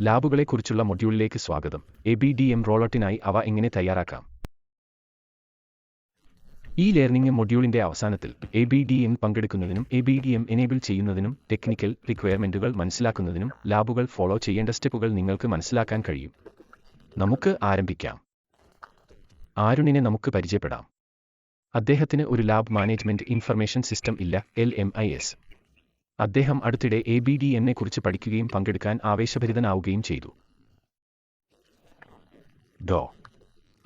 ലാബുകളെക്കുറിച്ചുള്ള മൊഡ്യൂളിലേക്ക് സ്വാഗതം. A B D M റോളട്ടിനായി അവ എങ്ങനെ തയ്യാറാക്കാം? ഈ ലേർണിംഗ് മൊഡ്യൂളിന്റെ അവസാനത്തിൽ A B D M പങ്കെടുക്കുന്നതിനും A B D M enable ചെയ്യുന്നതിനും ടെക്നിക്കൽ റിക്വയർമെന്റുകൾ മനസ്സിലാക്കുന്നതിനും ലാബുകൾ ഫോളോ ചെയ്യേണ്ട സ്റ്റെപ്പുകൾ നിങ്ങൾക്ക് മനസ്സിലാക്കാൻ കഴിയും. നമുക്ക് ആരംഭിക്കാം. ആരുണിനെ നമുക്ക് പരിചയപ്പെടാം. അദ്ദേഹത്തിന് ഒരു ലാബ് മാനേജ്മെന്റ് ഇൻഫർമേഷൻ സിസ്റ്റം ഇല്ല എൽ എം ഐ എസ്. അദ്ദേഹം അടുത്തിടെ എ ബി ഡി എന്നെ കുറിച്ച് പഠിക്കുകയും പങ്കെടുക്കാൻ ആവേശഭരിതനാവുകയും ചെയ്തു. ഡോ.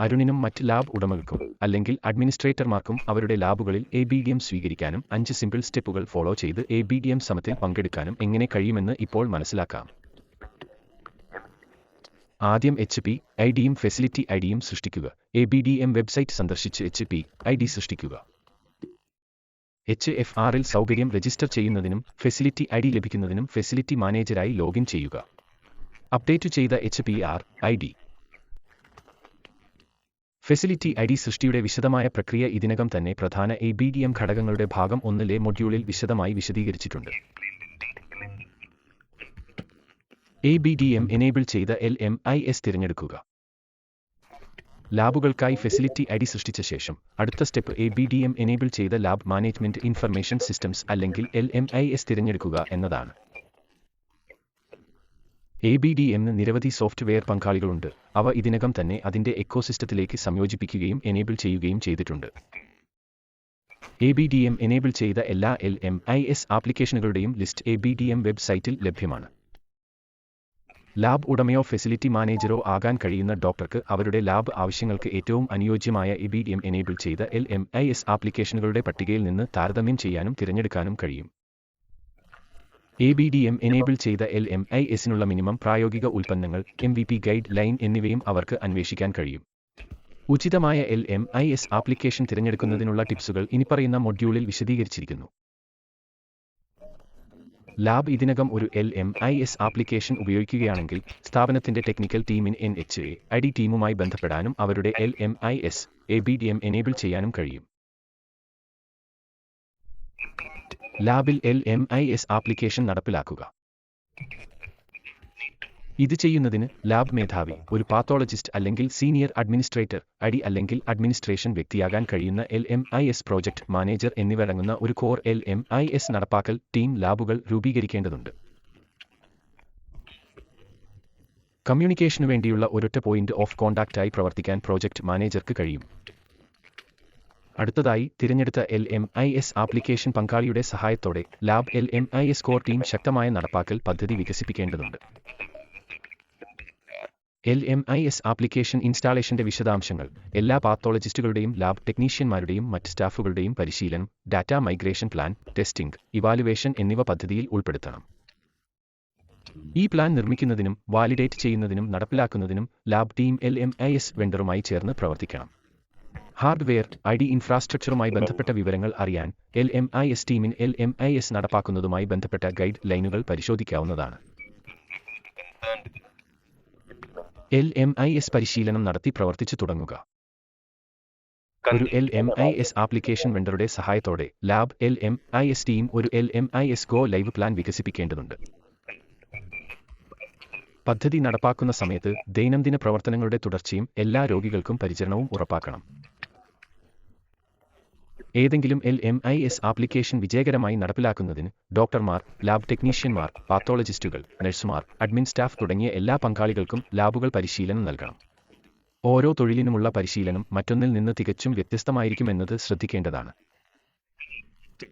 അരുണിനും മറ്റ് ലാബ് ഉടമകൾക്കും അല്ലെങ്കിൽ അഡ്മിനിസ്ട്രേറ്റർമാർക്കും അവരുടെ ലാബുകളിൽ എ ബി ഡി എം സ്വീകരിക്കാനും അഞ്ച് സിമ്പിൾ സ്റ്റെപ്പുകൾ ഫോളോ ചെയ്ത് എ ബി ഡി എം സമത്തിൽ പങ്കെടുക്കാനും എങ്ങനെ കഴിയുമെന്ന് ഇപ്പോൾ മനസ്സിലാക്കാം. ആദ്യം എച്ച് പി ഐ ഡിയും ഫെസിലിറ്റി ഐ ഡിയും സൃഷ്ടിക്കുക. A B D M website സന്ദർശിച്ച് എച്ച് പി ഐ ഡി സൃഷ്ടിക്കുക. എച്ച് എഫ് ആറിൽ സൗകര്യം രജിസ്റ്റർ ചെയ്യുന്നതിനും ഫെസിലിറ്റി ഐ ഡി ലഭിക്കുന്നതിനും ഫെസിലിറ്റി മാനേജരായി ലോഗിൻ ചെയ്യുക. അപ്ഡേറ്റ് ചെയ്ത H P R I D. Facility I D സൃഷ്ടിയുടെ വിശദമായ പ്രക്രിയ ഇതിനകം തന്നെ പ്രധാന എ ബി ഡി എം ഘടകങ്ങളുടെ ഭാഗം ഒന്നിലെ മൊഡ്യൂളിൽ വിശദമായി വിശദീകരിച്ചിട്ടുണ്ട്. A B D M enable ചെയ്ത എൽ എം ഐ എസ് തിരഞ്ഞെടുക്കുക. ലാബുകൾക്കായി ഫെസിലിറ്റി ഐ ഡി സൃഷ്ടിച്ച ശേഷം അടുത്ത step A B D M enable ചെയ്ത ലാബ് മാനേജ്മെന്റ് ഇൻഫർമേഷൻ സിസ്റ്റംസ് അല്ലെങ്കിൽ എൽ എം ഐ എസ് തിരഞ്ഞെടുക്കുക എന്നതാണ്. എ ബി ഡി എമ്മിന് നിരവധി സോഫ്റ്റ്വെയർ പങ്കാളികളുണ്ട്. അവ ഇതിനകം തന്നെ അതിന്റെ എക്കോസിസ്റ്റത്തിലേക്ക് സംയോജിപ്പിക്കുകയും എനേബിൾ ചെയ്യുകയും ചെയ്തിട്ടുണ്ട്. A B D M enable ചെയ്ത എല്ലാ L M I S ആപ്ലിക്കേഷനുകളുടെയും list A B D M വെബ്സൈറ്റിൽ ലഭ്യമാണ്. ലാബ് ഉടമയോ ഫെസിലിറ്റി മാനേജറോ ആകാൻ കഴിയുന്ന ഡോക്ടർക്ക് അവരുടെ ലാബ് ആവശ്യങ്ങൾക്ക് ഏറ്റവും അനുയോജ്യമായ ഇ ബി എം എനേബിൾ ചെയ്ത എൽ എം ഐ എസ് ആപ്ലിക്കേഷനുകളുടെ പട്ടികയിൽ നിന്ന് താരതമ്യം ചെയ്യാനും തിരഞ്ഞെടുക്കാനും കഴിയും. A B D M enable ചെയ്ത എൽ എം ഐ എസിനുള്ള മിനിമം പ്രായോഗിക ഉൽപ്പന്നങ്ങൾ M V P guideline എന്നിവയും അവർക്ക് അന്വേഷിക്കാൻ കഴിയും. ഉചിതമായ L M I S application തിരഞ്ഞെടുക്കുന്നതിനുള്ള ടിപ്സുകൾ ഇനിപ്പറയുന്ന മൊഡ്യൂളിൽ വിശദീകരിച്ചിരിക്കുന്നു. ലാബ് ഇതിനകം ഒരു L M I S application ഉപയോഗിക്കുകയാണെങ്കിൽ സ്ഥാപനത്തിന്റെ ടെക്നിക്കൽ ടീമിന് N H A I D ടീമുമായി ബന്ധപ്പെടാനും അവരുടെ L M I S A B D M enable ചെയ്യാനും കഴിയും. ലാബിൽ L M I S application നടപ്പിലാക്കുക. ഇത് ചെയ്യുന്നതിന് ലാബ് മേധാവി ഒരു പാത്തോളജിസ്റ്റ് അല്ലെങ്കിൽ സീനിയർ അഡ്മിനിസ്ട്രേറ്റർ അടി അല്ലെങ്കിൽ അഡ്മിനിസ്ട്രേഷൻ വ്യക്തിയാകാൻ കഴിയുന്ന L M I S project manager എന്നിവരടങ്ങുന്ന ഒരു core L M I S നടപ്പാക്കൽ ടീം ലാബുകൾ രൂപീകരിക്കേണ്ടതുണ്ട്. കമ്മ്യൂണിക്കേഷനു വേണ്ടിയുള്ള ഒരൊറ്റ പോയിന്റ് ഓഫ് കോൺടാക്റ്റായി പ്രവർത്തിക്കാൻ പ്രോജക്ട് മാനേജർക്ക് കഴിയും. അടുത്തതായി തിരഞ്ഞെടുത്ത L M I S application പങ്കാളിയുടെ സഹായത്തോടെ lab L M I S core team ശക്തമായ നടപ്പാക്കൽ പദ്ധതി വികസിപ്പിക്കേണ്ടതുണ്ട്. L M I S application ഇൻസ്റ്റാളേഷന്റെ വിശദാംശങ്ങൾ എല്ലാ പാത്തോളജിസ്റ്റുകളുടെയും ലാബ് ടെക്നീഷ്യന്മാരുടെയും മറ്റ് സ്റ്റാഫുകളുടെയും പരിശീലനം data migration plan testing evaluation എന്നിവ പദ്ധതിയിൽ ഉൾപ്പെടുത്തണം. ഈ പ്ലാൻ നിർമ്മിക്കുന്നതിനും വാലിഡേറ്റ് ചെയ്യുന്നതിനും നടപ്പിലാക്കുന്നതിനും lab team L M I S വെണ്ടറുമായി ചേർന്ന് പ്രവർത്തിക്കണം. ഹാർഡ്വെയർ ഐ ഡി ഇൻഫ്രാസ്ട്രക്ചറുമായി ബന്ധപ്പെട്ട വിവരങ്ങൾ അറിയാൻ L M I S ടീമിൻ L M I S നടപ്പാക്കുന്നതുമായി ബന്ധപ്പെട്ട ഗൈഡ് ലൈനുകൾ പരിശോധിക്കാവുന്നതാണ്. എൽ എം ഐ എസ് പരിശീലനം നടത്തി പ്രവർത്തിച്ചു തുടങ്ങുക. ഒരു L M I S application വെണ്ടറുടെ സഹായത്തോടെ lab L M I S team ഒരു L M I S go live plan വികസിപ്പിക്കേണ്ടതുണ്ട്. പദ്ധതി നടപ്പാക്കുന്ന സമയത്ത് ദൈനംദിന പ്രവർത്തനങ്ങളുടെ തുടർച്ചയും എല്ലാ രോഗികൾക്കും പരിചരണവും ഉറപ്പാക്കണം. ഏതെങ്കിലും L M I S application വിജയകരമായി നടപ്പിലാക്കുന്നതിന് ഡോക്ടർമാർ ലാബ് ടെക്നീഷ്യന്മാർ പാത്തോളജിസ്റ്റുകൾ നഴ്സുമാർ അഡ്മിൻ സ്റ്റാഫ് തുടങ്ങിയ എല്ലാ പങ്കാളികൾക്കും ലാബുകൾ പരിശീലനം നൽകണം. ഓരോ തൊഴിലിനുമുള്ള പരിശീലനം മറ്റൊന്നിൽ നിന്ന് തികച്ചും വ്യത്യസ്തമായിരിക്കുമെന്നത് ശ്രദ്ധിക്കേണ്ടതാണ്.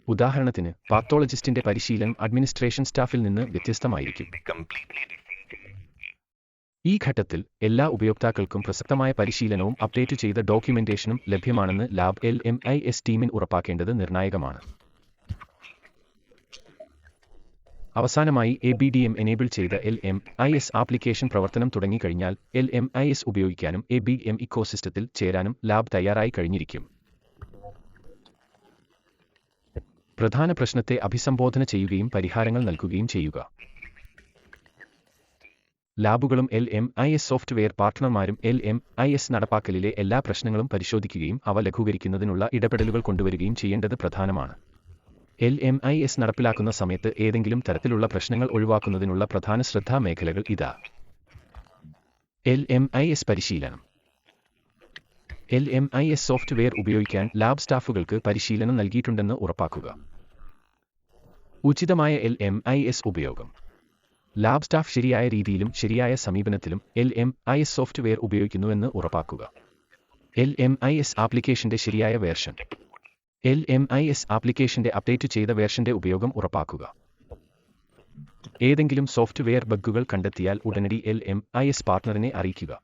ഉദാഹരണത്തിന് പാത്തോളജിസ്റ്റിന്റെ പരിശീലനം അഡ്മിനിസ്ട്രേഷൻ സ്റ്റാഫിൽ നിന്ന് വ്യത്യസ്തമായിരിക്കും. ഈ ഘട്ടത്തിൽ എല്ലാ ഉപയോക്താക്കൾക്കും പ്രസക്തമായ പരിശീലനവും അപ്ഡേറ്റ് ചെയ്ത ഡോക്യുമെന്റേഷനും ലഭ്യമാണെന്ന് lab L M I S ടീമിൽ ഉറപ്പാക്കേണ്ടത് നിർണായകമാണ്. അവസാനമായി A B D M enable ചെയ്ത L M I S application പ്രവർത്തനം തുടങ്ങിക്കഴിഞ്ഞാൽ എൽ എം ഐ എസ് ഉപയോഗിക്കാനും എ ബി എം ഇക്കോസിസ്റ്റത്തിൽ ചേരാനും ലാബ് തയ്യാറായി കഴിഞ്ഞിരിക്കും. പ്രധാന പ്രശ്നത്തെ അഭിസംബോധന ചെയ്യുകയും പരിഹാരങ്ങൾ നൽകുകയും ചെയ്യുക. ലാബുകളും L M I S software പാർട്ട്ണർമാരും L M I S നടപ്പാക്കലിലെ എല്ലാ പ്രശ്നങ്ങളും പരിശോധിക്കുകയും അവ ലഘൂകരിക്കുന്നതിനുള്ള ഇടപെടലുകൾ കൊണ്ടുവരികയും ചെയ്യേണ്ടത് പ്രധാനമാണ്. എൽ എം ഐ എസ് നടപ്പിലാക്കുന്ന സമയത്ത് ഏതെങ്കിലും തരത്തിലുള്ള പ്രശ്നങ്ങൾ ഒഴിവാക്കുന്നതിനുള്ള പ്രധാന ശ്രദ്ധാ മേഖലകൾ ഇതാ. എൽ എം ഐ എസ് പരിശീലനം. L M I S software ഉപയോഗിക്കാൻ ലാബ് സ്റ്റാഫുകൾക്ക് പരിശീലനം നൽകിയിട്ടുണ്ടെന്ന് ഉറപ്പാക്കുക. ഉചിതമായ എൽ എം ഐ എസ് ഉപയോഗം. ലാബ് സ്റ്റാഫ് ശരിയായ രീതിയിലും ശരിയായ സമീപനത്തിലും L M I S software ഉപയോഗിക്കുന്നുവെന്ന് ഉറപ്പാക്കുക. എൽ എം ഐ എസ് ആപ്ലിക്കേഷന്റെ ശരിയായ version. L M I S ആപ്ലിക്കേഷന്റെ അപ്ഡേറ്റ് ചെയ്ത വേർഷന്റെ ഉപയോഗം ഉറപ്പാക്കുക. ഏതെങ്കിലും സോഫ്റ്റ്വെയർ ബഗ്ഗുകൾ കണ്ടെത്തിയാൽ ഉടനടി എൽ എം ഐ എസ് പാർട്ണറിനെ അറിയിക്കുക.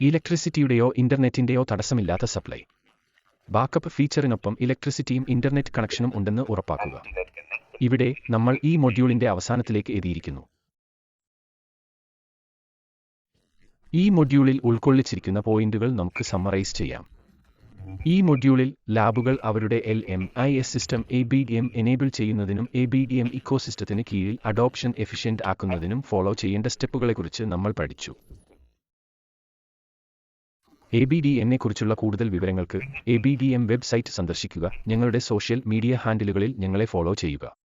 ഇലക്ട്രിസിറ്റിയുടെയോ ഇന്റർനെറ്റിന്റെയോ തടസ്സമില്ലാത്ത സപ്ലൈ. ബാക്കപ്പ് ഫീച്ചറിനൊപ്പം ഇലക്ട്രിസിറ്റിയും ഇന്റർനെറ്റ് കണക്ഷനും ഉണ്ടെന്ന് ഉറപ്പാക്കുക. ഇവിടെ നമ്മൾ ഈ മൊഡ്യൂളിന്റെ അവസാനത്തിലേക്ക് എത്തിയിരിക്കുന്നു. ഈ മൊഡ്യൂളിൽ ഉൾക്കൊള്ളിച്ചിരിക്കുന്ന പോയിന്റുകൾ നമുക്ക് സമ്മറൈസ് ചെയ്യാം. ഈ മൊഡ്യൂളിൽ ലാബുകൾ അവരുടെ L M I S system A B D M enable ചെയ്യുന്നതിനും എ ബി ഡി എം ഇക്കോസിസ്റ്റത്തിന് കീഴിൽ അഡോപ്ഷൻ എഫിഷ്യന്റ് ആക്കുന്നതിനും ഫോളോ ചെയ്യേണ്ട സ്റ്റെപ്പുകളെക്കുറിച്ച് നമ്മൾ പഠിച്ചു. എ ബി ഡി എമ്മിനെക്കുറിച്ചുള്ള കൂടുതൽ വിവരങ്ങൾക്ക് A B D M website സന്ദർശിക്കുക. ഞങ്ങളുടെ സോഷ്യൽ മീഡിയ ഹാൻഡിലുകളിൽ ഞങ്ങളെ ഫോളോ ചെയ്യുക.